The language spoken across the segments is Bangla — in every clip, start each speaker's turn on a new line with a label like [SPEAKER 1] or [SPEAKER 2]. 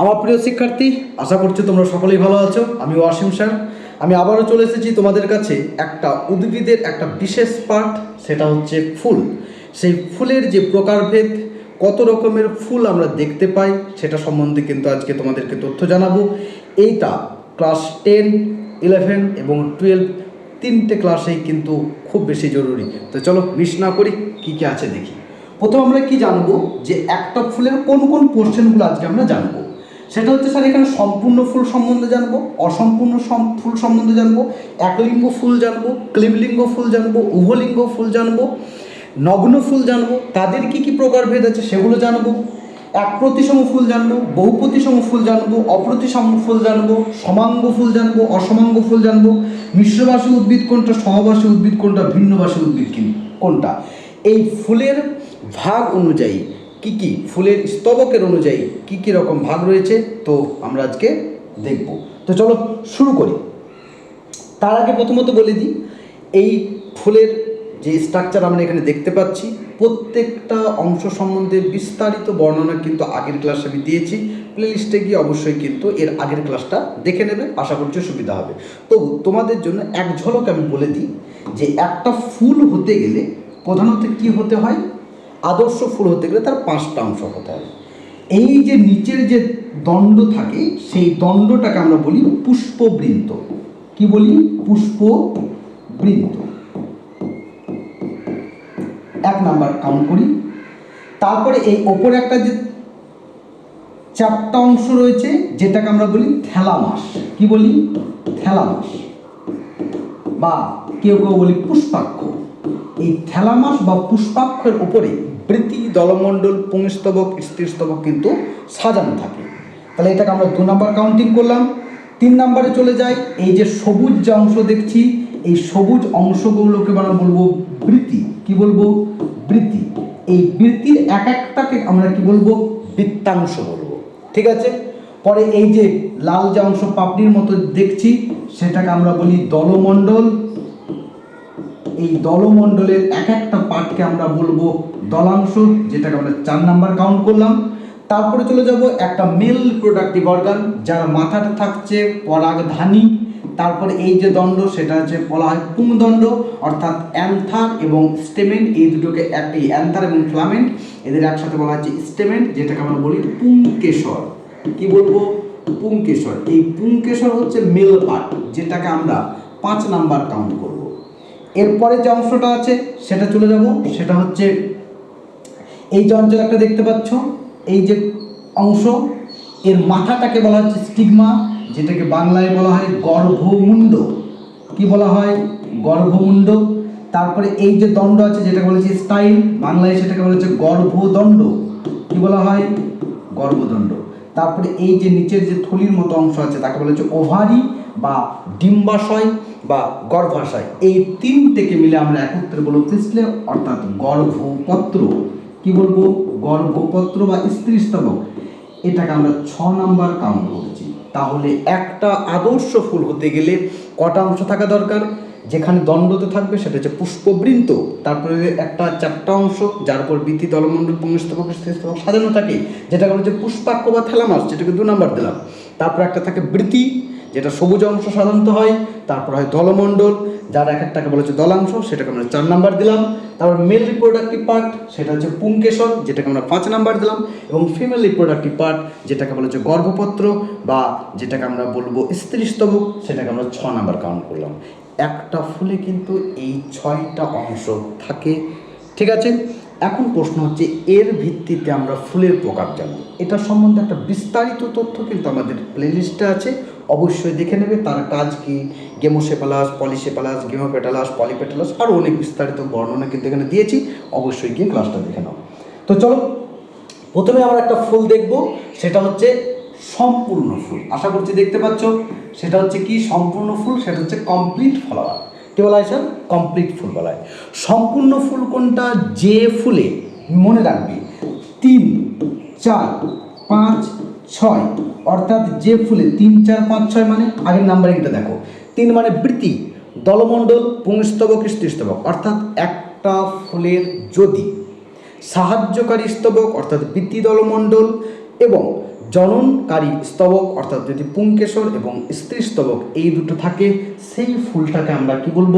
[SPEAKER 1] আমার প্রিয় শিক্ষার্থী, আশা করছি তোমরা সকলেই ভালো আছো। আমি ওয়াসিম স্যার। আমি আবারও চলে এসেছি তোমাদের কাছে একটা উদ্ভিদের একটা বিশেষ পার্ট সেটা হচ্ছে ফুল। সেই ফুলের যে প্রকারভেদ, কত রকমের ফুল আমরা দেখতে পাই, সেটা সম্বন্ধে কিন্তু আজকে তোমাদেরকে তথ্য জানাব। এইটা ক্লাস টেন, ইলেভেন এবং টুয়েলভ তিনটে ক্লাসেই কিন্তু খুব বেশি জরুরি। তো চলো, মিস না করি, কী কী আছে দেখি। প্রথম আমরা কি জানব যে একটা ফুলের কোন কোন পোর্শনগুলো আজকে আমরা জানব? সেটা হচ্ছে স্যার, এখানে সম্পূর্ণ ফুল সম্বন্ধে জানব, অসম্পূর্ণ ফুল সম্বন্ধে জানব, একলিঙ্গ ফুল জানব, ক্লিবলিঙ্গ ফুল জানব, উভলিঙ্গ ফুল জানব, নগ্ন ফুল জানব, তাদের কি কি প্রকারভেদ আছে সেগুলো জানব, এক প্রতিসম ফুল জানব বহু প্রতিসম ফুল জানব, অপ্রতিসম ফুল জানব, সমাঙ্গ ফুল জানব, অসমাঙ্গ ফুল জানব, মিশ্রবাসী উদ্ভিদ কোনটা সহবাসী উদ্ভিদ কোনটা, ভিন্নবাসী উদ্ভিদ কিন- কোনটা? এই ফুলের ভাগ অনুযায়ী কি কি ফুলের স্তবকের অনুযায়ী কি কি রকম ভাগ রয়েছে, তো আমরা আজকে দেখব। তো চলো শুরু করি। তার আগে প্রথমত বলে দিই, এই ফুলের যে স্ট্রাকচার আমরা এখানে দেখতে পাচ্ছি, প্রত্যেকটা অংশ সম্বন্ধে বিস্তারিত বর্ণনা কিন্তু আগের ক্লাসে আমি দিয়েছি। প্লে লিস্টে গিয়ে অবশ্যই কিন্তু এর আগের ক্লাসটা দেখে নেবে, আশা করছি সুবিধা হবে। তবু তোমাদের জন্য এক ঝলক আমি বলে দিই যে একটা ফুল হতে গেলে প্রধানত কি হতে হয়? আদর্শ ফুল হতে গেলে তার পাঁচটা অংশ হতে হবে। এই যে নিচের যে দণ্ড থাকে, সেই দণ্ডটাকে আমরা বলি পুষ্পবৃন্ত। কি বলি? পুষ্পবৃন্ত। এক নাম্বার কাউন্ট করি। তারপরে এই ওপরে একটা যে চারটা অংশ রয়েছে, যেটাকে আমরা বলি থ্যালামাস কি বলি? থ্যালামাস বা কেউ কেউ বলি পুষ্পাক্ষ। এই থ্যালামাস বা পুষ্পাক্ষের উপরে বৃত্তি দলমণ্ডল পুংস্তবক, স্ত্রীস্তবক কিন্তু সাজানো থাকে। তাহলে এটাকে আমরা দু নম্বর কাউন্টিং করলাম। তিন নম্বরে চলে যাই, এই যে সবুজ যে অংশ দেখছি, এই সবুজ অংশগুলোকে আমরা বলব বৃত্তি। কি বলব? বৃত্তি। এই বৃত্তির এক একটাকে আমরা কি বলব? বৃত্তাংশ বলব। ঠিক আছে? পরে এই যে লাল যে অংশ পাপড়ির মতো দেখছি, সেটাকে আমরা বলি দলমণ্ডল। এই দলমণ্ডলের এক একটা পার্টকে আমরা বলব দলাংশ, যেটাকে আমরা চার নাম্বার কাউন্ট করলাম। তারপরে চলে যাব একটা মেল প্রোডাক্টিভ অর্গান যার মাথাটা থাকছে পরাগধানী। তারপরে এই যে দণ্ড, সেটা হচ্ছে বলা হয় পুংদণ্ড অর্থাৎ অ্যান্থার এবং স্টেমেন এই দুটোকে একটি অ্যান্থার এবং ফ্লামেন্ট, এদের একসাথে বলা হচ্ছে স্টেমেন্ট, যেটাকে আমরা বলি পুংকেশর। কি বলব? পুংকেশর। এই পুংকেশর হচ্ছে মেল পার্ট যেটাকে আমরা পাঁচ নাম্বার কাউন্ট করব। এরপরে যে অংশটা আছে, সেটা চলে যাব। সেটা হচ্ছে, এই যে অঞ্চল একটা দেখতে পাচ্ছ, এই যে অংশ, এর মাথাটাকে বলা হচ্ছে স্টিগমা, যেটাকে বাংলায় বলা হয় গর্ভমুণ্ড। কি বলা হয়? গর্ভমুণ্ড। তারপরে এই যে দণ্ড আছে, যেটাকে বলেছে স্টাইল, বাংলায় সেটাকে বলা হচ্ছে গর্ভদণ্ড। কি বলা হয়? গর্ভদণ্ড। তারপরে এই যে নিচের যে থলির মতো অংশ আছে, তাকে বলা হচ্ছে ওভারি বা ডিম্বাশয় বা গর্ভাশয়। এই তিনটেকে মিলে আমরা একত্রে বলব ক্রিস্টলে অর্থাৎ গর্ভপত্র। কি বলব? গর্ভপত্র বা স্ত্রীস্তবক এটাকে আমরা ছ নাম্বার কাউন্ট করছি তাহলে একটা আদর্শ ফুল হতে গেলে কটা অংশ থাকা দরকার? যেখানে দণ্ডতে থাকবে সেটা হচ্ছে পুষ্পবৃন্ত তারপরে একটা চারটা অংশ, যার উপর বৃত্তি দলমণ্ডল পুংস্তবক সাজানো থাকে যেটাকে হচ্ছে পুষ্পাক্ষ বা থ্যালামাস যেটাকে দু নাম্বার দিলাম। তারপর একটা থাকে বৃত্তি যেটা সবুজ অংশ সাধারণত হয়, তারপর হয় দলমণ্ডল, যার এক একটাকে বলা হচ্ছে দলাংশ, সেটাকে আমরা চার নাম্বার দিলাম। তারপর মেল রিপ্রোডাক্টিভ পার্ট সেটা হচ্ছে পুংকেশর, যেটাকে আমরা পাঁচ নাম্বার দিলাম। এবং ফিমেল রিপ্রোডাক্টিভ পার্ট যেটাকে বলা হচ্ছে গর্ভপত্র, বা যেটাকে আমরা বলব স্ত্রীস্তবক, সেটাকে আমরা ছ নাম্বার কাউন্ট করলাম। একটা ফুলে কিন্তু এই ছয়টা অংশ থাকে। ঠিক আছে? এখন প্রশ্ন হচ্ছে, এর ভিত্তিতে আমরা ফুলের প্রকার জানব। এটা সম্বন্ধে একটা বিস্তারিত তথ্য কিন্তু আমাদের প্লেলিস্টে আছে। অবশ্যই দেখে নেবে। তার কাজ কি গেমোসেপালাস পলিসেপালাস গেমোপেটালাস পলিপেটালাস আরও অনেক বিস্তারিত বর্ণনা কিন্তু এখানে দিয়েছি। অবশ্যই গিয়ে ক্লাসটা দেখে নাও। তো চলো, প্রথমে আমরা একটা ফুল দেখব। সেটা হচ্ছে সম্পূর্ণ ফুল। আশা করছি দেখতে পাচ্ছ, সেটা হচ্ছে কি সম্পূর্ণ ফুল, সেটা হচ্ছে কমপ্লিট ফ্লাওয়ার কি বলা হয়, স্যার? কমপ্লিট ফুল বলা হয়। সম্পূর্ণ ফুল কোনটা? যে ফুলে মনে রাখবি, তিন, চার, পাঁচ, ছয়, অর্থাৎ যে ফুলে তিন, চার, পাঁচ, ছয় মানে আগের নাম্বারিংটা দেখো। তিন মানে বৃত্তি, দলমণ্ডল, পুংস্তবক স্ত্রীস্তবক অর্থাৎ একটা ফুলের যদি, সাহায্যকারী স্তবক, অর্থাৎ বৃত্তি দলমণ্ডল এবং জননকারী স্তবক, অর্থাৎ যদি পুংকেশর এবং স্ত্রী স্তবক এই দুটো থাকে, সেই ফুলটাকে আমরা কি বলব?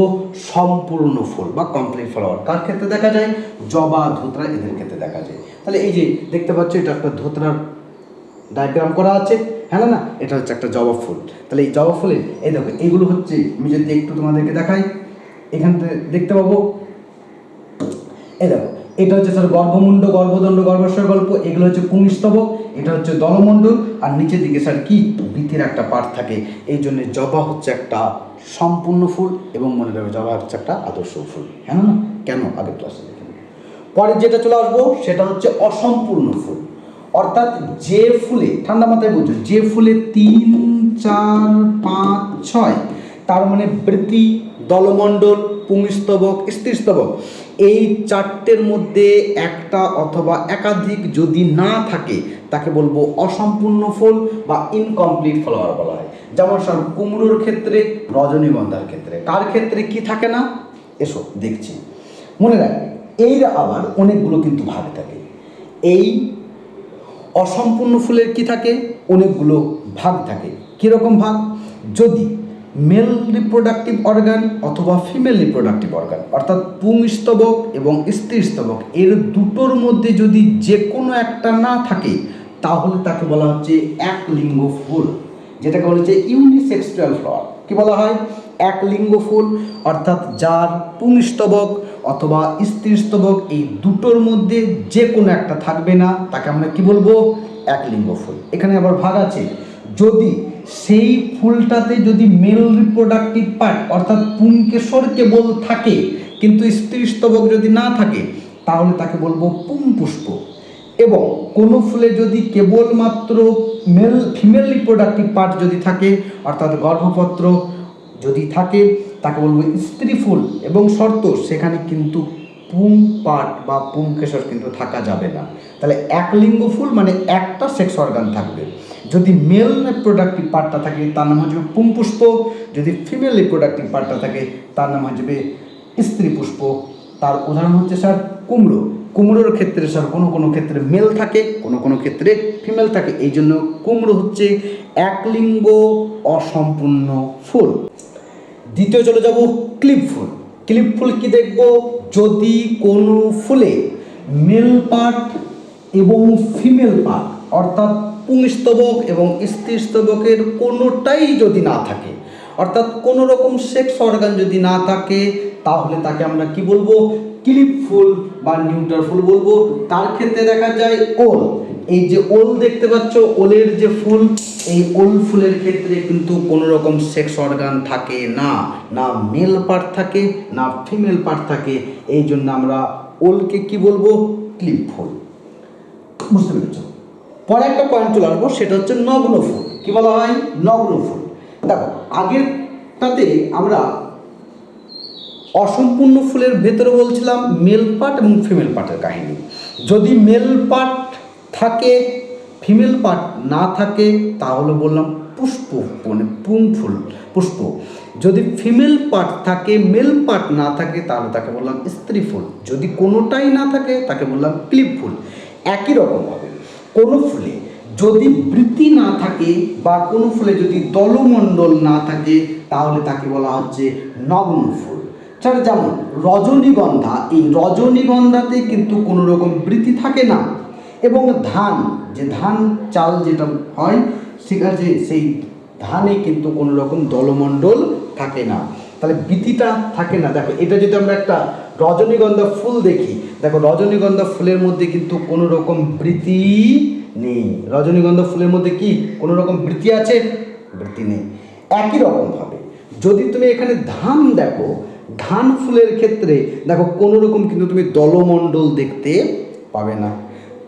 [SPEAKER 1] সম্পূর্ণ ফুল বা কমপ্লিট ফ্লাওয়ার কার ক্ষেত্রে দেখা যায়? জবা, ধোতরা এদের ক্ষেত্রে দেখা যায়। তাহলে এই যে দেখতে পাচ্ছ, এটা একটা ধোত্রার ডায়াগ্রাম করা আছে। হ্যাঁ না এটা হচ্ছে একটা জবা ফুল। তাহলে এই জবা ফুলের, এই দেখো এইগুলো হচ্ছে, আমি যদি একটু তোমাদেরকে দেখাই, এখান থেকে দেখতে পাবো। এই দেখো এটা হচ্ছে স্যার গর্ভমুণ্ড, গর্ভদণ্ড গর্ভাশয় গল্প এগুলো হচ্ছে পুংস্তবক এটা হচ্ছে দলমণ্ডল, আর নিচের দিকে স্যার কি? বৃথির একটা পার্ট থাকে। এই জন্য জবা হচ্ছে একটা সম্পূর্ণ ফুল এবং মনে রাখবে জবা হচ্ছে একটা আদর্শ ফুল হ্যাঁ না? কেন? আগের ক্লাসে দেখে পরে যেটা চলে আসব, সেটা হচ্ছে অসম্পূর্ণ ফুল। অর্থাৎ যে ফুলে, ঠান্ডা মাথায় বুঝছ যে ফুলে তিন, চার, পাঁচ, ছয়, তার মানে বৃত্তি, দলমণ্ডল পুংস্তবক স্ত্রীস্তবক এই চারটের মধ্যে একটা অথবা একাধিক যদি না থাকে, তাকে বলব অসম্পূর্ণ ফুল বা ইনকমপ্লিট ফ্লাওয়ার বলা হয়। যেমন স্যার কুমড়োর ক্ষেত্রে, রজনীগন্ধার ক্ষেত্রে। কার ক্ষেত্রে কি থাকে না? এসো, দেখছি। মনে রাখবে এই আবার অনেকগুলো কিন্তু ভাগ থাকে। এই অসম্পূর্ণ ফুলের কি থাকে? অনেকগুলো ভাগ থাকে। কীরকম ভাগ? যদি মেল রিপ্রোডাক্টিভ অর্গান অথবা ফিমেল রিপ্রোডাক্টিভ অর্গান অর্থাৎ পুংস্তবক এবং স্ত্রীস্তবক এর দুটোর মধ্যে যদি যে কোনো একটা না থাকে, তাহলে তাকে বলা হচ্ছে এক লিঙ্গ ফুল, যেটাকে বলা হচ্ছে ইউনিসেক্সুয়াল ফ্লাওয়ার কি বলা হয়? এক লিঙ্গ ফুল, অর্থাৎ যার পুংস্তবক অথবা স্ত্রীস্তবক এই দুটোর মধ্যে যে কোনো একটা থাকবে না, তাকে আমরা কি বলব? এক লিঙ্গ ফুল। এখানে আবার ভাগ আছে। যদি সেই ফুলটাতে যদি মেল রিপ্রোডাক্টিভ পার্ট অর্থাৎ পুংকেশর কেবল থাকে, কিন্তু স্ত্রীস্তবক যদি না থাকে, তাহলে তাকে বলব পুং পুষ্প এবং কোনো ফুলে যদি কেবলমাত্র মেল ফিমেল রিপ্রোডাক্টিভ পার্ট যদি থাকে, অর্থাৎ গর্ভপত্র যদি থাকে, তাকে বলব স্ত্রী ফুল এবং শর্ত, সেখানে কিন্তু পুং পাট বা পুংকেশর কিন্তু থাকা যাবে না। তাহলে এক লিঙ্গ ফুল মানে একটা সেক্স অর্গান থাকবে। যদি মেল রিপ্রোডাক্টিভ পার্টটা থাকে, তার নাম হচ্ছে পুং পুষ্প যদি ফিমেল রিপ্রোডাক্টিভ পার্টটা থাকে, তার নাম হচ্ছে স্ত্রী পুষ্প তার উদাহরণ হচ্ছে স্যার কুমড়ো। কুমড়োর ক্ষেত্রে স্যার কোনো কোনো ক্ষেত্রে মেল থাকে, কোনো কোনো ক্ষেত্রে ফিমেল থাকে। এই জন্য কুমড়ো হচ্ছে একলিঙ্গ অসম্পূর্ণ ফুল। দ্বিতীয় চলে যাব ক্লিপ ফুল। ক্লিপ ফুল কি দেখব? যদি কোনো ফুলে মেল পার্ট এবং ফিমেল পার্ট, অর্থাৎ পুংস্তবক এবং স্ত্রীস্তবকের কোনোটাই যদি না থাকে, অর্থাৎ কোনো রকম সেক্স অর্গান যদি না থাকে, তাহলে তাকে আমরা কি বলব? ক্লিপ ফুল বা নিউটার ফুল বলব। তার ক্ষেত্রে দেখা যায় ওল। এই যে ওল দেখতে পাচ্ছ, ওলের যে ফুল, এই ওল ফুলের ক্ষেত্রে কিন্তু কোনো রকম সেক্স অর্গান থাকে না। না মেল পার্ট থাকে, না ফিমেল পার্ট থাকে। এই জন্য আমরা ওলকে কি বলব? ক্লিপ ফুল। বুঝতে পেরেছ? পরে একটা পয়েন্ট চলে আসব, সেটা হচ্ছে নগ্ন ফুল। কি বলা হয়? নগ্ন ফুল। দেখো, আগেরটাতে আমরা অসম্পূর্ণ ফুলের ভেতরে বলছিলাম মেল পার্ট এবং ফিমেল পার্টের কাহিনী। যদি মেল পার্ট থাকে ফিমেল পার্ট না থাকে, তাহলে বললাম পুষ্প মানে পুং ফুল, পুষ্প। যদি ফিমেল পার্ট থাকে মেল পার্ট না থাকে, তাহলে তাকে বললাম স্ত্রী ফুল। যদি কোনোটাই না থাকে, তাকে বললাম ক্লিপ ফুল। একই রকম হবে। কোনো ফুলে যদি বৃত্তি না থাকে বা কোনো ফুলে যদি দলমণ্ডল না থাকে, তাহলে তাকে বলা হচ্ছে নগ্ন ফুল। যেমন রজনীগন্ধা, এই রজনীগন্ধাতে কিন্তু কোনো রকম বৃত্তি থাকে না। এবং ধান, যে ধান চাল যেটা হয়, ঠিক আছে, সেই ধানে কিন্তু কোনো রকম দলমণ্ডল থাকে না। তাহলে বৃত্তিটা থাকে না। দেখো, এটা যদি আমরা একটা রজনীগন্ধা ফুল দেখি, দেখো, রজনীগন্ধা ফুলের মধ্যে কিন্তু কোনো রকম বৃতি নেই। রজনীগন্ধা ফুলের মধ্যে কি? কোনো রকম বৃতি আছে? বৃতি নেই। একই রকমভাবে, যদি তুমি এখানে ধান দেখো, ধান ফুলের ক্ষেত্রে, দেখো, কোনো রকম কিন্তু তুমি দলমণ্ডল দেখতে পাবে না।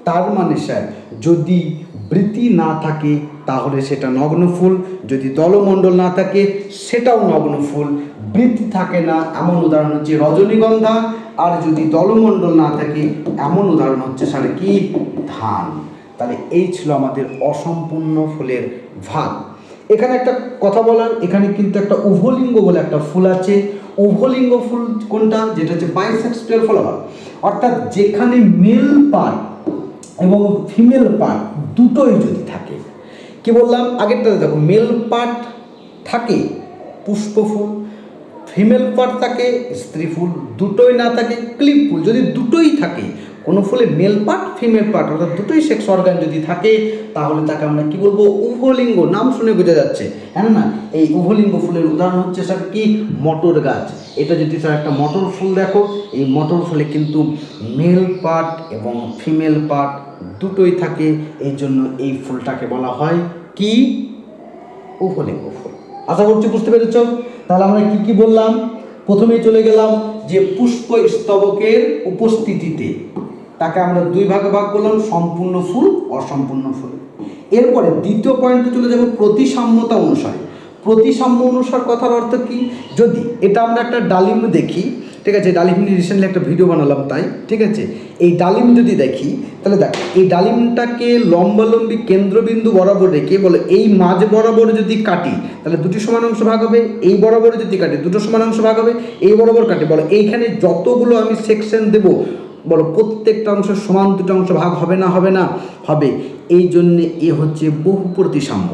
[SPEAKER 1] তার মানে স্যার, যদি বৃত্তি না থাকে, তাহলে সেটা নগ্ন ফুল। যদি দলমণ্ডল না থাকে, সেটাও নগ্ন ফুল। বৃত্তি থাকে না, এমন উদাহরণ হচ্ছে রজনীগন্ধা। আর যদি দলমণ্ডল না থাকে, এমন উদাহরণ হচ্ছে স্যার কি? ধান। তাহলে এই ছিল আমাদের অসম্পূর্ণ ফুলের ভাগ। এখানে একটা কথা বলার, এখানে কিন্তু একটা উভলিঙ্গ বলে একটা ফুল আছে। উভলিঙ্গ ফুল কোনটা? যেটা হচ্ছে বাইসেক্সুয়াল ফ্লাওয়ার অর্থাৎ যেখানে মেল পার্ট এবং ফিমেল পার্ট দুটোই যদি থাকে, কি বললাম? আগেরটাতে দেখো মেল পার্ট থাকে পুষ্প ফুল ফিমেল পার্ট থাকে স্ত্রী ফুল, দুটোই না থাকে ক্লিপ ফুল। যদি দুটোই থাকে কোনো ফুলে মেল পার্ট ফিমেল পার্ট অর্থাৎ দুটোই সেক্স অর্গান যদি থাকে, তাহলে তাকে আমরা কি বলব? উভলিঙ্গ, নাম শুনে বোঝা যাচ্ছে। হ্যাঁ না? এই উভলিঙ্গ ফুলের উদাহরণ হচ্ছে স্যার কি? মটর গাছ। এটা যদি স্যার একটা মটর ফুল দেখো, এই মটর ফুলে কিন্তু মেল পার্ট এবং ফিমেল পার্ট দুটোই থাকে। এই জন্য এই ফুলটাকে বলা হয় কি? উভলিঙ্গ ফুল। আশা করছি বুঝতে পেরেছ? তাহলে আমরা কি কি বললাম? প্রথমেই চলে গেলাম যে পুষ্প স্তবকের উপস্থিতিতে। তাকে আমরা দুই ভাগে ভাগ করলাম, সম্পূর্ণ ফুল, অসম্পূর্ণ ফুল। এরপরে দ্বিতীয় পয়েন্টে চলে যাব প্রতিসাম্যতা অনুসারে। প্রতিসাম্য অনুসার কথার অর্থ কি? যদি এটা আমরা একটা ডালিম দেখি, ঠিক আছে, ডালিম নিয়ে রিসেন্টলি একটা ভিডিও বানালাম তাই, ঠিক আছে, এই ডালিম যদি দেখি, তাহলে দেখ, এই ডালিমটাকে লম্বালম্বী কেন্দ্রবিন্দু বরাবর রেখে বলে, এই মাঝ বরাবর যদি কাটি, তাহলে দুটি সমান অংশ ভাগ হবে, এই বরাবর যদি কাটি, দুটো সমান অংশ ভাগ হবে, এই বরাবর কাটি, বলো এইখানে যতগুলো আমি সেকশন দেব বলো, প্রত্যেকটা অংশ সমান দুটো অংশ ভাগ হবে না হবে না? হবে। এই জন্যে এ হচ্ছে বহু প্রতিসাম্য।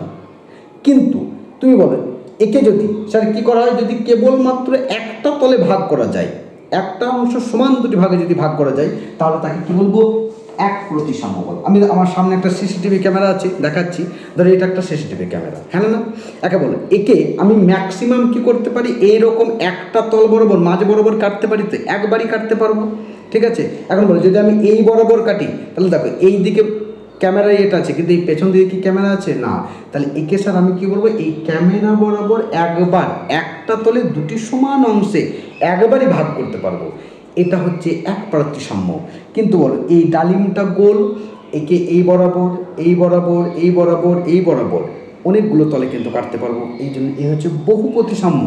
[SPEAKER 1] কিন্তু তুমি বলো, একে যদি, স্যার, কী করা হয়? যদি কেবলমাত্র একটা তলে ভাগ করা যায়, একটা অংশ সমান দুটি ভাগে যদি ভাগ করা যায়, তাহলে তাকে কি বলব? এক প্রতিসাম্য বল। আমি আমার সামনে একটা সিসিটিভি ক্যামেরা আছে, দেখাচ্ছি। ধরো, এটা একটা সিসিটিভি ক্যামেরা হ্যাঁ না? একে বলো, একে আমি ম্যাক্সিমাম কি করতে পারি? এইরকম একটা তল বরাবর, মাঝ বরাবর কাটতে পারি তো, একবারই কাটতে পারব? ঠিক আছে? এখন বলো, যদি আমি এই বরাবর কাটি, তাহলে দেখো, এই দিকে ক্যামেরায় এটা আছে, কিন্তু এই পেছন দিকে কি ক্যামেরা আছে? না। তাহলে একে স্যার আমি কি বলব, এই ক্যামেরা বরাবর একবার একটা তলে দুটি সমান অংশে একবারই ভাগ করতে পারব। এটা হচ্ছে এক প্রতিসাম্য কিন্তু বলো, এই ডালিমটা গোল, একে এই বরাবর এই বরাবর এই বরাবর এই বরাবর, অনেকগুলো তলে কিন্তু কাটতে পারব। এই জন্য এ হচ্ছে বহু প্রতিসাম্য।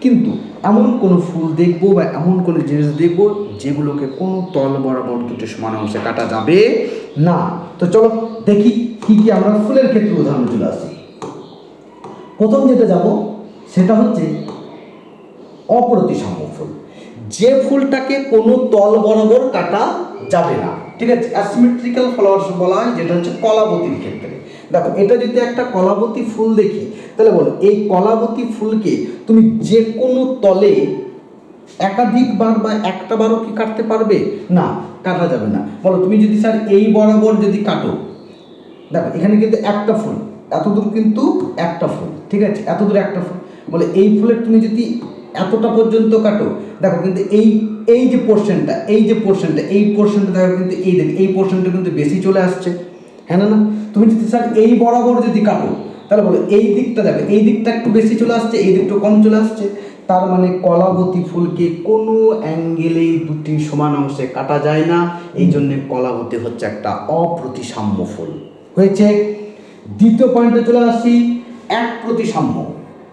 [SPEAKER 1] কিন্তু এমন কোনো ফুল দেখব বা এমন কোনো জিনিস দেখব যেগুলোকে কোনো তল বরাবর দুটি সমান অংশে কাটা যাবে না। তো চলো দেখি কি কি আমরা ফুলের ক্ষেত্রে উদাহরণ চলে আসি। প্রথম যেটা যাব, সেটা হচ্ছে অপ্রতিসাম্য ফুল। যে ফুলটাকে কোনো তল বরাবর কাটা যাবে না। ঠিক আছে অ্যাসিমেট্রিক্যাল ফ্লাওয়ার্স বলা হয়, যেটা হচ্ছে কলাবতীর ক্ষেত্রে। দেখো, এটা যদি একটা কলাবতী ফুল দেখি, তাহলে বলো, এই কলাবতী ফুলকে তুমি যে কোনো তলে একাধিকবার বা একটা বারও কি কাটতে পারবে? না, কাটা যাবে না। বলো, তুমি যদি স্যার এই বরাবর যদি কাটো, দেখো, এখানে কিন্তু একটা ফুল, এতদূর কিন্তু একটা ফুল, ঠিক আছে? এতদূর একটা ফুল। বলে, এই ফুলের তুমি যদি এতটা পর্যন্ত কাটো, দেখো, কিন্তু এই এই যে পোর্শনটা এই যে পোর্শনটা এই পোর্শনটা দেখো, কিন্তু এই দেখ, এই পোর্শনটা কিন্তু বেশি চলে আসছে। হ্যাঁ না না? তুমি যদি স্যার এই বরাবর যদি কাটো, তাহলে বলো এই দিকটা দেখো, এই দিকটা একটু বেশি চলে আসছে, এই দিকটা কম চলে আসছে। তার মানে কলাবতী ফুলকে কোনো অ্যাঙ্গেলেই দুটি সমান অংশে কাটা যায় না। এই জন্যে কলাবতী হচ্ছে একটা অপ্রতিসাম্য ফুল। হয়েছে? দ্বিতীয় পয়েন্টে চলে আসি, এক প্রতিসাম্য।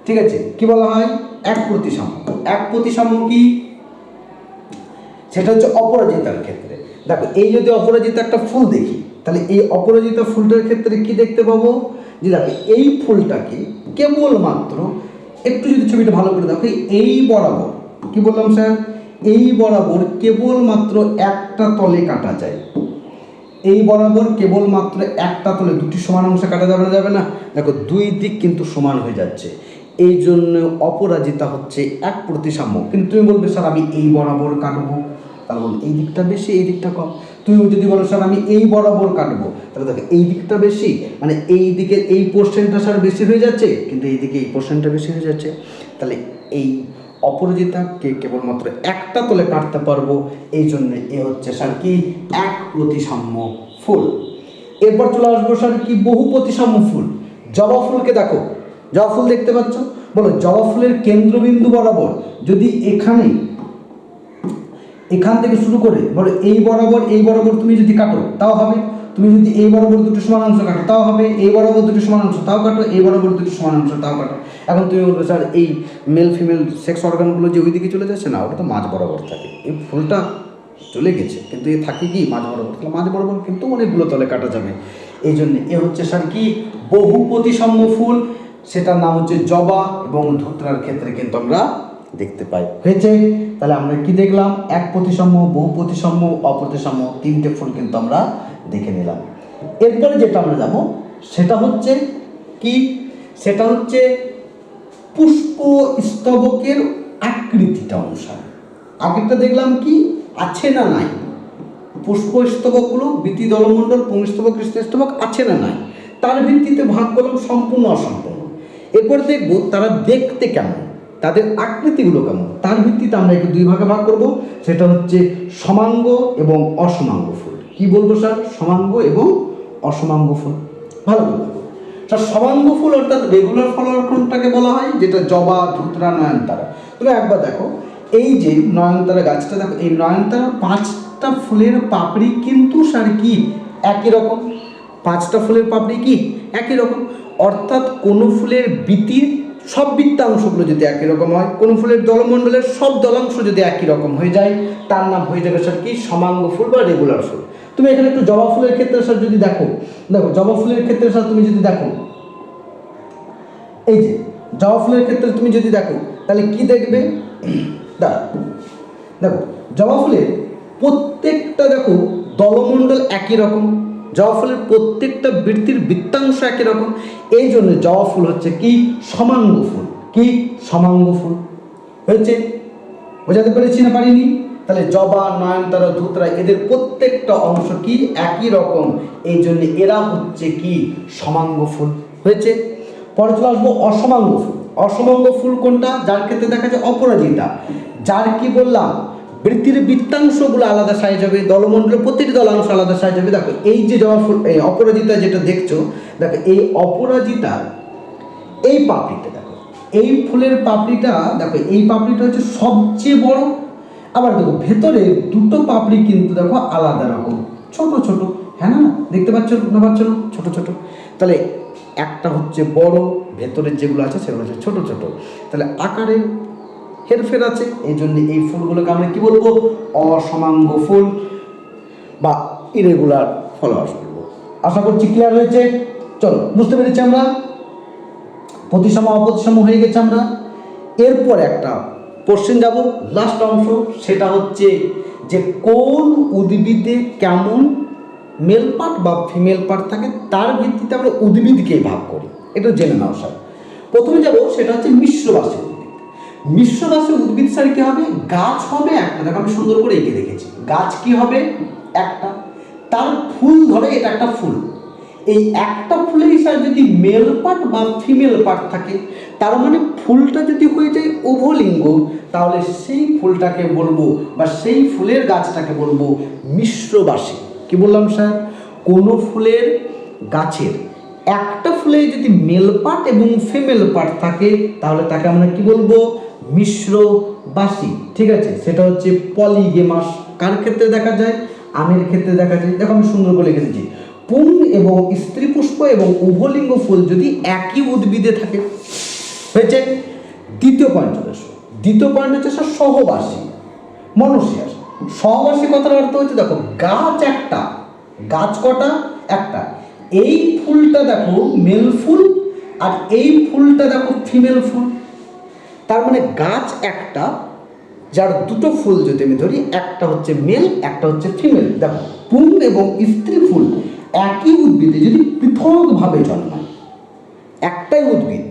[SPEAKER 1] ঠিক আছে? কি বলা হয়? এক প্রতিসাম্য। এক প্রতিসাম্য কি? সেটা হচ্ছে অপরাজিতার ক্ষেত্রে। দেখো, এই যদি অপরাজিতা একটা ফুল দেখি তাহলে এই অপরাজিতা ফুলটার ক্ষেত্রে কি দেখতে পাবো? যে দেখো, এই ফুলটাকে কেবলমাত্র একটু যদি ছবিটা ভালো করে দেখো, এই বরাবর, কি বললাম স্যার? এই বরাবর কেবলমাত্র একটা তলে কাটা যায়। এই বরাবর কেবলমাত্র একটা তলে দুটি সমান অংশে কাটা যাবে যাবে না? দেখো, দুই দিক কিন্তু সমান হয়ে যাচ্ছে। এই জন্য অপরাজিতা হচ্ছে এক প্রতিসাম্য। কিন্তু তুমি বলবে, স্যার, আমি এই বরাবর কাটবো? তাহলে এই দিকটা বেশি, এই দিকটা কম। তুমি যদি বলো, স্যার, আমি এই বরাবর কাটবো। তাহলে দেখো, এই দিকটা বেশি মানে এই দিকের এই পোর্শনটা স্যার, বেশি হয়ে যাচ্ছে, কিন্তু এই দিকে এই পোর্শনটা বেশি হয়ে যাচ্ছে। তাহলে এই অপরাজিতাকে কেবলমাত্র একটা তলে কাটতে পারব? এই জন্য এ হচ্ছে, স্যার, কি? এক প্রতিসাম্য ফুল। এরপর চলে আসব, স্যার, কি? বহু প্রতিসাম্য ফুল। জবা ফুলকে দেখো, জবা ফুল দেখতে পাচ্ছ? বলো, জবা ফুলের কেন্দ্রবিন্দু বরাবর যদি এখানে এখান থেকে শুরু করে বলো এই বরাবর এই বরাবর তুমি যদি কাটো, তাও হবে। তুমি যদি এই বরাবর দুটো সমান অংশ কাটো, তাও হবে। এই বরাবর দুটো সমান অংশ, তাও কাটো। এই বরাবর দুটো সমান অংশ, তাও কাটো। এখন তুমি বলবে, স্যার, এই মেল ফিমেল সেক্স অর্গানগুলো যে ওইদিকে চলে যাচ্ছে না, ওটা তো মাঝ বরাবর থাকে। এই ফুলটা চলে গেছে, কিন্তু এ থাকে কি মাঝ বরাবর? তাহলে মাঝ বরাবর কিন্তু অনেকগুলো তলে কাটা যাবে। এই জন্য এ হচ্ছে, স্যার, কি বহু প্রতিসাম্য ফুল। সেটার নাম হচ্ছে জবা এবং ধুতরার ক্ষেত্রে কিন্তু আমরা দেখতে পাই। হয়েছে? তাহলে আমরা কি দেখলাম? এক প্রতিসাম্য বহু প্রতিসাম্য অপ্রতিসাম্য তিনটে ফুল কিন্তু আমরা দেখে নিলাম। এরপরে যেটা আমরা যাব, সেটা হচ্ছে কি? সেটা হচ্ছে পুষ্প স্তবকের আকৃতিটা অনুসারে। আগেরটা দেখলাম কি? আছে না নাই? পুষ্প স্তবকগুলো বৃত্তি দলমণ্ডল পুংস্তবক স্তবক আছে না নাই? তার ভিত্তিতে ভাগ করলাম সম্পূর্ণ অসম্পূর্ণ। এরপর দেখব তারা দেখতে কেমন? তাদের আকৃতিগুলো কেমন? তার ভিত্তিতে আমরা একটু দুই ভাগে ভাগ করব। সেটা হচ্ছে সমাঙ্গ এবং অসমাঙ্গ ফুল। কি বলব স্যার? সমাঙ্গ এবং অসমাঙ্গ ফুল। ভালো বলব স্যার, সমাঙ্গ ফুল অর্থাৎ রেগুলার ফলারক্ষণটাকে বলা হয়, যেটা জবা, ধুতরা, নয়নতারা। তুমি একবার দেখো, এই যে নয়নতারা গাছটা, দেখো, এই নয়নতারা পাঁচটা ফুলের পাপড়ি কিন্তু স্যার কি? একই রকম। পাঁচটা ফুলের পাপড়ি কি? একই রকম। অর্থাৎ কোনো ফুলের বৃত্তির সব বৃত্তাংশগুলো যদি একই রকম হয়, কোনো ফুলের দলমণ্ডলের সব দলাংশ যদি একই রকম হয়ে যায়, তার নাম হয়ে যাবে স্যার কি? সমাঙ্গ ফুল বা রেগুলার ফুল। তুমি এখানে একটু জবা ফুলের ক্ষেত্রে স্যার যদি দেখো দেখো, জবা ফুলের ক্ষেত্রে স্যার তুমি যদি দেখো, এই যে, জবা ফুলের ক্ষেত্রে তুমি যদি দেখো, তাহলে কি দেখবে? দেখো, জবা ফুলের প্রত্যেকটা দেখো দলমণ্ডল একই রকম। জবা ফুলের প্রত্যেকটা বৃত্তির বৃত্তাংশ একই রকম। এই জন্য জবা ফুল হচ্ছে কি? সমাঙ্গ ফুল। কি? সমাঙ্গ ফুল। হয়েছে? বোঝাতে পেরেছি না পারিনি? তাহলে জবা, নয়নতারা, ধুতরা, এদের প্রত্যেকটা অংশ কি? একই রকম। এই জন্য এরা হচ্ছে কি? সমাঙ্গ ফুল। হয়েছে? পরে চলে আসব অসমাঙ্গ ফুল। অসমাঙ্গ ফুল কোনটা? যার ক্ষেত্রে দেখা যায় অপরাজিতা। যার কি বললাম? বৃত্তির বৃত্তাংশগুলো আলাদা সাইজ হবে, দলমণ্ডলের প্রতিটি দলাংশ আলাদা সাইজ হবে। দেখো, এই যে জবা ফুল, এই অপরাজিতা যেটা দেখছ, দেখো, এই অপরাজিতার এই পাপড়িটা দেখো, এই ফুলের পাপড়িটা, দেখো, এই পাপড়িটা হচ্ছে সবচেয়ে বড়। আবার দেখো, ভেতরে দুটো পাপড়ি কিন্তু দেখো আলাদা রকম। ছোট ছোট হ্যাঁ না? দেখতে পাচ্ছ না পাচ্ছ না ছোট ছোট। তাহলে একটা হচ্ছে বড়, ভেতরের যেগুলো আছে সেগুলো হচ্ছে ছোট ছোট। তাহলে আকারে হেরফের আছে। এই জন্য এই ফুলগুলোকে আমরা কি বলব? অসমাঙ্গ ফুল বা ইরেগুলার ফলোয়ার্স বলব। আশা করছি ক্লিয়ার হয়েছে। চলো, বুঝতে পেরেছি আমরা? প্রতিসম, অপ্রতিসম হয়ে গেছে আমরা। এরপর একটা কোশ্চেন যাব। লাস্ট অংশ, সেটা হচ্ছে যে কোন উদ্ভিদে কেমন মেল পার্ট বা ফিমেল পার্ট থাকে, তার ভিত্তিতে আমরা উদ্ভিদকে ভাগ করি। এটা জেনে নাও, স্যার। প্রথমে যাব, সেটা হচ্ছে মিশ্রবাসী। উদ্ভিদ মিশ্রবাসী উদ্ভিদ স্যার কি হবে? গাছ হবে একটা। দেখো আমি সুন্দর করে এঁকে রেখেছি। গাছ কি হবে? একটা। তার ফুল ধরে, এটা একটা ফুল। এই একটা ফুলের হিসাবে যদি মেল পার্ট বা ফিমেল পার্ট থাকে, তার মানে ফুলটা যদি হয়ে যায় উভলিঙ্গ, তাহলে সেই ফুলটাকে বলব বা সেই ফুলের গাছটাকে বলব মিশ্রবাসী। কি বললাম স্যার? কোনো ফুলের গাছের একটা ফুলে যদি মেল পার্ট এবং ফিমেল পার্ট থাকে, তাহলে তাকে আমরা কি বলব? মিশ্রবাসী, ঠিক আছে? সেটা হচ্ছে পলিগেমাস। কার ক্ষেত্রে দেখা যায়? আমের ক্ষেত্রে দেখা যায়। দেখো, আমি সুন্দর করে লিখে দিচ্ছি পুং এবং স্ত্রী পুষ্প এবং উভলিঙ্গ ফুল যদি একই উদ্ভিদে থাকে, হয়েছে? দ্বিতীয় পয়েন্ট আসো দ্বিতীয় পয়েন্ট হচ্ছে স্যার সহবাসী মনুষ্যাস সহবাসী কথার অর্থ হচ্ছে, দেখো, গাছ একটা, গাছ কটা? একটা। এই ফুলটা দেখো মেল ফুল, আর এই ফুলটা দেখো ফিমেল ফুল। তার মানে গাছ একটা, যার দুটো ফুল যদি আমি ধরি, একটা হচ্ছে মেল একটা হচ্ছে ফিমেল দেখো পুং এবং স্ত্রী ফুল একই উদ্ভিদে যদি পৃথকভাবে জন্মায়, একটাই উদ্ভিদ,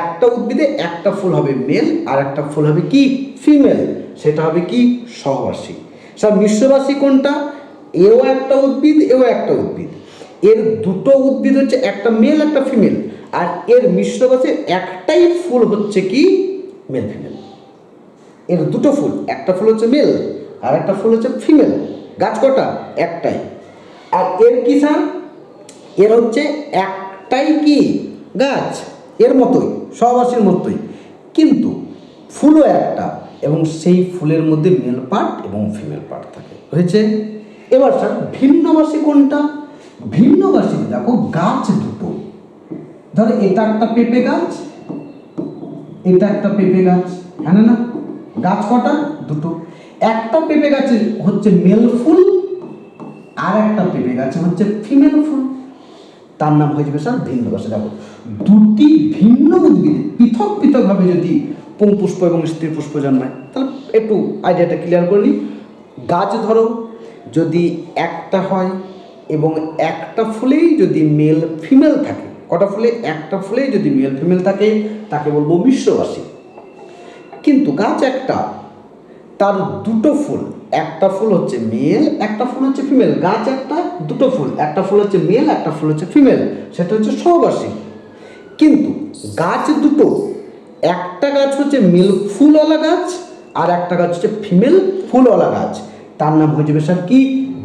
[SPEAKER 1] একটা উদ্ভিদে একটা ফুল হবে মেল আর একটা ফুল হবে কি? ফিমেল সেটা হবে কি? সহবাসী। সব মিশ্রবাসী কোনটা? এও একটা উদ্ভিদ, এও একটা উদ্ভিদ। এর দুটো উদ্ভিদ হচ্ছে একটা মেল একটা ফিমেল আর এর মিশ্রবাসীর একটাই ফুল হচ্ছে কি? মেল ফিমেল এর দুটো ফুল, একটা ফুল হচ্ছে মেল আর একটা ফুল হচ্ছে ফিমেল গাছ কটা? একটাই। আর এর কি স্যার এর হচ্ছে একটাই কি? গাছ। এর মতোই, সহবাসীর মতোই। কিন্তু ফুলও একটা এবং সেই ফুলের মধ্যে মেল পার্ট এবং ফিমেল পার্ট থাকে। হয়েছে? এবার স্যার ভিন্নবাসী কোনটা? ভিন্নবাসী, দেখো, গাছ দুটো। ধরো, এটা একটা পেঁপে গাছ এটা একটা পেঁপে গাছ হ্যাঁ না? গাছ কটা? দুটো। একটা পেঁপে গাছের হচ্ছে মেল ফুল, আর একটা পেঁপে গাছে হচ্ছে ফিমেল ফুল। তার নাম হয়ে যাবে স্যার ভিন্ন গাছে। দেখো, দুটি ভিন্ন উদ্ভিদে পৃথক পৃথকভাবে যদি পুং পুষ্প এবং স্ত্রী পুষ্প জন্মায়, তাহলে একটু আইডিয়াটা ক্লিয়ার করে গাছ ধরো, যদি একটা হয় এবং একটা ফুলেই যদি মেল ফিমেল থাকে কটা ফুলে? একটা ফুলেই যদি মেল ফিমেল থাকে, তাকে বলব মিশ্রবাসী কিন্তু গাছ একটা, তার দুটো ফুল, একটা ফুল হচ্ছে মেল একটা ফুল হচ্ছে ফিমেল গাছ একটা, দুটো ফুল, একটা ফুল হচ্ছে মেল একটা ফুল হচ্ছে ফিমেল সেটা হচ্ছে সহবাসী কিন্তু গাছ দুটো, একটা গাছ হচ্ছে মেল ফুলওয়ালা গাছ, আর একটা গাছ হচ্ছে ফিমেল ফুলওয়ালা গাছ। তার নাম হয়ে যাবে স্যার কি?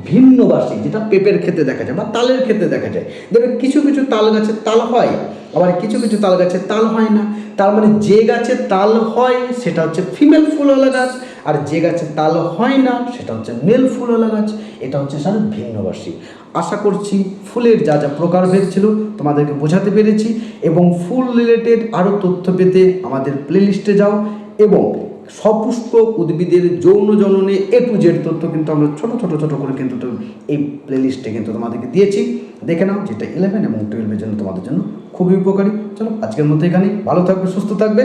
[SPEAKER 1] ভিন্নবাসী যেটা পেঁপের ক্ষেত্রে দেখা যায় বা তালের ক্ষেত্রে দেখা যায়। দেখবে কিছু কিছু তাল গাছের তাল হয়, আবার কিছু কিছু তাল গাছের তাল হয় না। তার মানে যে গাছে তাল হয়, সেটা হচ্ছে ফিমেল ফুলওয়ালা গাছ, আর যে গাছে তাল হয় না, সেটা হচ্ছে মেল ফুলওয়ালা গাছ। এটা হচ্ছে স্যার ভিন্নবাসী আশা করছি ফুলের যা যা প্রকারভেদ ছিল, তোমাদেরকে বোঝাতে পেরেছি, এবং ফুল রিলেটেড আরও তথ্য পেতে আমাদের প্লেলিস্টে যাও, এবং সপুষ্পক উদ্ভিদের যৌন জননে এ টু জেড তথ্য কিন্তু আমরা ছোট ছোট ছোট করে কিন্তু এই প্লেলিস্টে কিন্তু তোমাদেরকে দিয়েছি। দেখে নাও যেটা ইলেভেন এবং টুয়েলভের জন্য তোমাদের জন্য খুবই উপকারী। চলো আজকের মধ্যে এখানে ভালো থাকবে, সুস্থ থাকবে।